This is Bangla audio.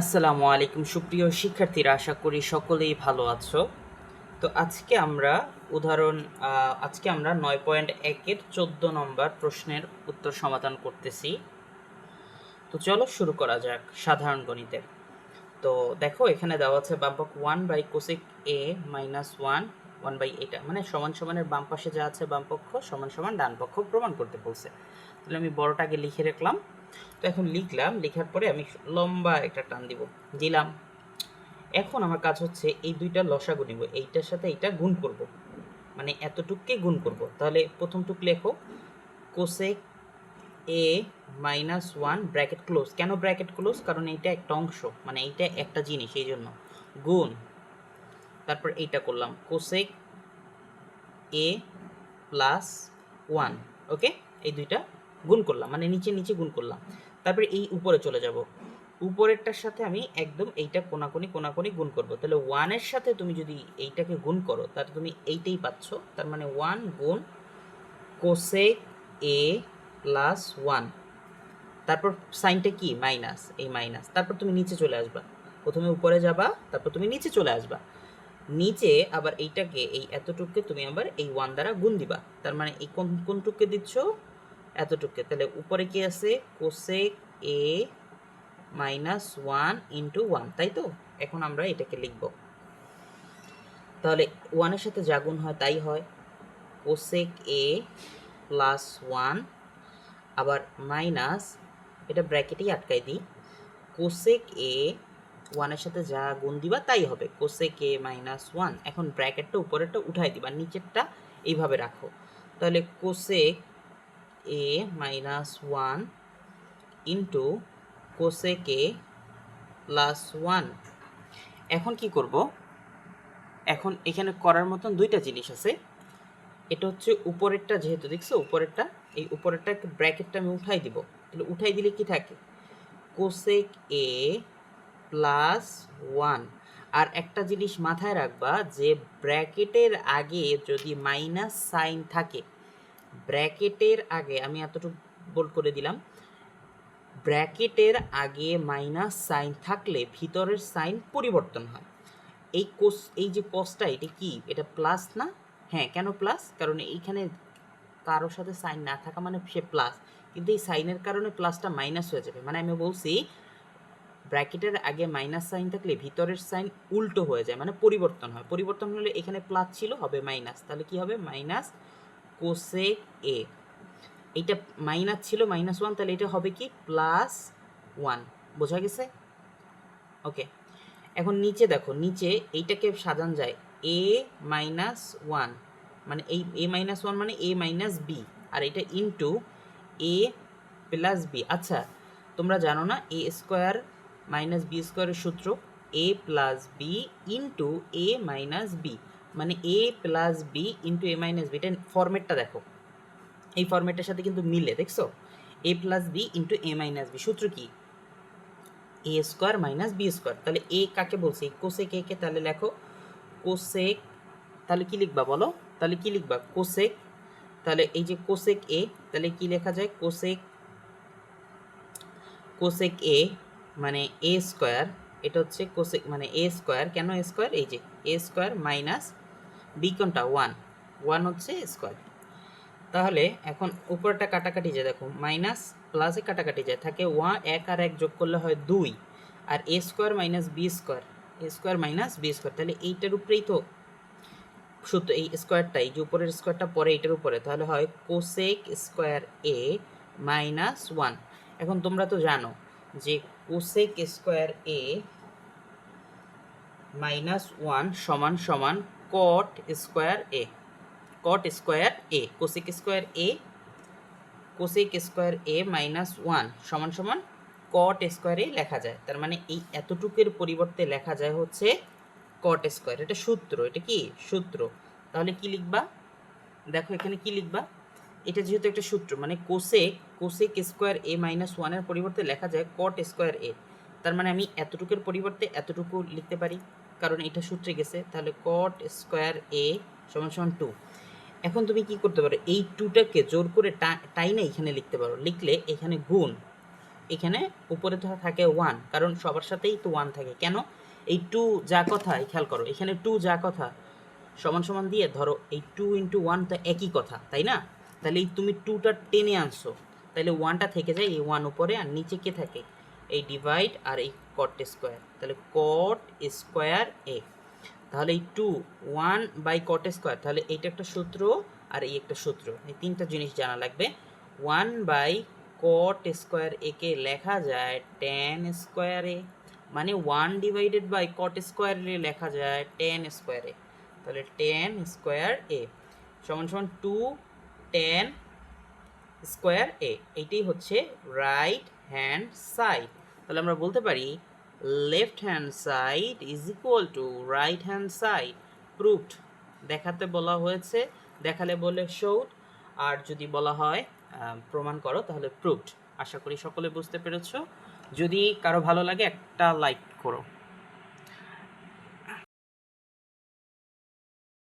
আসসালামু আলাইকুম, সুপ্রিয় শিক্ষার্থীরা, আশা করি সকলেই ভালো আছো। তো আজকে আমরা উদাহরণ আজকে আমরা নয় পয়েন্ট একের চোদ্দ নম্বর প্রশ্নের উত্তর সমাধান করতেছি। তো চলো শুরু করা যাক সাধারণ গণিতের। তো দেখো, এখানে দেওয়া আছে বাম্পক one by cosec A minus one one by এটা মানে সমান সমানের বাম পাশে যা আছে বাম পক্ষ, সমান সমান ডান পক্ষ প্রমাণ করতে বলছে। তাহলে আমি বড়টাকে লিখে রাখলাম। তো এখন লিখলাম, লেখার পরে আমি লম্বা একটা টান দিব। দিলাম। এখন আমার কাজ হচ্ছে এই দুইটা লসাগু নিব। এইটার সাথে এইটা গুণ করব। মানে এতটুককে গুণ করব। তাহলে প্রথমটুক লেখো cosec A minus one bracket close কেন ব্র্যাকেট ক্লোজ কারণ এইটা একটা অংশ। মানে এইটা একটা জিনিস এই জন্য গুণ। তারপর এইটা করলাম। Cosec A plus one okay এই দুইটা গুণ করলাম মানে নিচে নিচে গুণ করলাম। তারপরে এই উপরে চলে যাব। উপরেরটার সাথে আমি একদম এইটা কোনাকুনি কোনাকুনি গুণ করব। তাহলে ওয়ানের সাথে তুমি যদি এইটাকে গুণ করো, তাহলে তুমি এইটাই পাচ্ছ। তার মানে ওয়ান গুণ কোসেক এ প্লাস ওয়ান তারপর সাইনটা কি? মাইনাস এই মাইনাস তারপর তুমি নিচে চলে আসবা। প্রথমে উপরে যাবা, তারপর তুমি নিচে চলে আসবা। নিচে আবার এইটাকে, এই এতটুককে তুমি আবার এই ওয়ান দ্বারা গুণ দিবা। তার মানে এই কোন, কোনটুকুকে দিচ্ছ? এতটুককে। তাহলে উপরে কি আছে? Cosec A minus one into one তাই তো? এখন আমরা এটাকে লিখব। তাহলে ওয়ানের সাথে যা গুণ হয় তাই হয়। কোসেক এ প্লাস ওয়ান আবার মাইনাস এটা ব্র্যাকেটেই আটকাই দিই। কোসেক এ ওয়ানের সাথে যা গুণ দিবা, তাই হবে। কোসেক কে মাইনাস ওয়ান এখন ব্র্যাকেটটা উপরেরটা উঠাই দিবা, নিচেরটা এইভাবে রাখো। তাহলে cosec A minus one into cosec K plus one এখন কি করব? এখন এখানে করার মতন দুইটা জিনিস আছে। এটা হচ্ছে উপরেরটা যেহেতু দেখছ, উপরেরটা, এই উপরেরটা ব্র্যাকেটটা আমি উঠাই দিব। তাহলে উঠাই দিলে কি থাকে? কোসেক এ প্লাস ওয়ান আর একটা জিনিস মাথায় রাখবা যে ব্র্যাকেটের আগে যদি মাইনাস সাইন থাকে, ব্র্যাকেটের আগে, আমি এতটুকু বোল্ড করে দিলাম, ব্র্যাকেটের আগে মাইনাস সাইন থাকলে ভিতরের সাইন পরিবর্তন হয়। এই কোস এই যে কসটা এটা কি? এটা প্লাস না? হ্যাঁ কেন প্লাস কারণ এইখানে কারোর সাথে সাইন না থাকা মানে সে প্লাস কিন্তু এই সাইনের কারণে প্লাসটা মাইনাস হয়ে যাবে। মানে আমি বলছি ব্র্যাকেটের আগে মাইনাস সাইন থাকলে ভিতরের সাইন উল্টো হয়ে যায় মানে পরিবর্তন হয়। পরিবর্তন হলে এখানে প্লাস ছিল, হবে মাইনাস। তাহলে কি হবে? Minus cosec A. এইটা মাইনাস ছিল, মাইনাস ওয়ান, তাহলে এটা হবে কি? Plus one. বোঝা গেছে? ওকে। এখন নিচে দেখো, নিচে এইটাকে সাজান যায়, এ মাইনাস ওয়ান। মানে এই এ মাইনাস ওয়ান মানে এ মাইনাস বি, আর এটা ইন্টু এ প্লাস বি। আচ্ছা তোমরা জানো না, এ স্কোয়ার মাইনাস বি স্কোয়ারের সূত্র A plus B into A minus B মানে A plus B into A minus B এটা ফর্মেটটা দেখো। এই ফর্মেটের সাথে কিন্তু মিলে, দেখছ? A plus B into A minus B সূত্র কি? A square minus B square তাহলে এ কাকে বলছি? কোসেক এ কে তাহলে লেখো। কোসেক তাহলে কি লিখবা বলো? তাহলে কি লিখবা? কোসেক তাহলে এই যে কোসেক এ তাহলে কি লেখা যায়? কোসেক কোসেক এ মানে এ স্কোয়ার এটা হচ্ছে কোসেক মানে এ স্কোয়ার কেন এ স্কোয়ার এই যে এ স্কোয়ার মাইনাস বি কোনটা? ওয়ান ওয়ান হচ্ছে স্কোয়ার তাহলে এখন উপরটা কাটাকাটি যায়, দেখো মাইনাস প্লাসে কাটাকাটি যায়। থাকে ওয়ান এক আর এক যোগ করলে হয় দুই। আর A square minus B square A square minus B square তাহলে এইটার উপরেই তো সূত্র, এই স্কোয়ারটা এই যে উপরের স্কোয়ারটা পরে এইটার উপরে, তাহলে হয় cosec square A minus one এখন তোমরা তো জানো যে cosec square A minus one সমান সমান cot square A cot square A cosec square A cosec square A minus one সমান সমান কট স্কোয়ারে লেখা যায়। তার মানে এই এতটুকুর পরিবর্তে লেখা যায় হচ্ছে কট স্কোয়ার এটা সূত্র, এটা কি? সূত্র। তাহলে কি লিখবা? দেখো এখানে কি লিখবা? এটা যেহেতু একটা সূত্র মানে cosec cosec square A minus ওয়ানের পরিবর্তে লেখা যায় কট স্কোয়ার এ তার মানে আমি এতটুকুর পরিবর্তে এতটুকু লিখতে পারি, কারণ এটা সূত্রে গেছে, তাহলে কট স্কোয়ার এ সমান সমান টু এখন তুমি কি করতে পারো, এই টুটাকে জোর করে টাইনে এখানে লিখতে পারো, লিখলে এখানে গুণ, এখানে উপরে থাকে ওয়ান কারণ সবার সাথেই তো ওয়ান থাকে। কেন? এই টু যা কথা খেয়াল করো, এখানে টু যা কথা, সমান সমান দিয়ে ধরো এই টু ইন্টু ওয়ান তো একই কথা, তাই না? তাহলে এই তুমি টুটা টেনে আনছো। তাহলে ওয়ানটা থেকে যায় এই ওয়ান উপরে আর নিচে কে থাকে? এই ডিভাইড আর এই কট স্কোয়ার তাহলে কট স্কোয়ার এ তাহলে এই two one by cot square তাহলে এইটা একটা সূত্র আর এই একটা সূত্র। এই তিনটা জিনিস জানা লাগবে। ওয়ান বাই কট স্কোয়ার একে লেখা যায় টেন স্কোয়ারে মানে ওয়ান ডিভাইডেড বাই কট স্কোয়ারে লেখা যায় টেন স্কোয়ারে তাহলে টেন স্কোয়ার এ সমান সমান টু টেন স্কোয়ার এ এইটাই হচ্ছে রাইট হ্যান্ড সাইড তাহলে আমরা বলতে পারি left hand side is equal to right hand side proofed দেখাতে বলা হয়েছে, দেখালে বলে শোড আর যদি বলা হয় প্রমাণ করো, তাহলে প্রুফড আশা করি সকলে বুঝতে পেরেছ। যদি কারও ভালো লাগে একটা লাইক করো।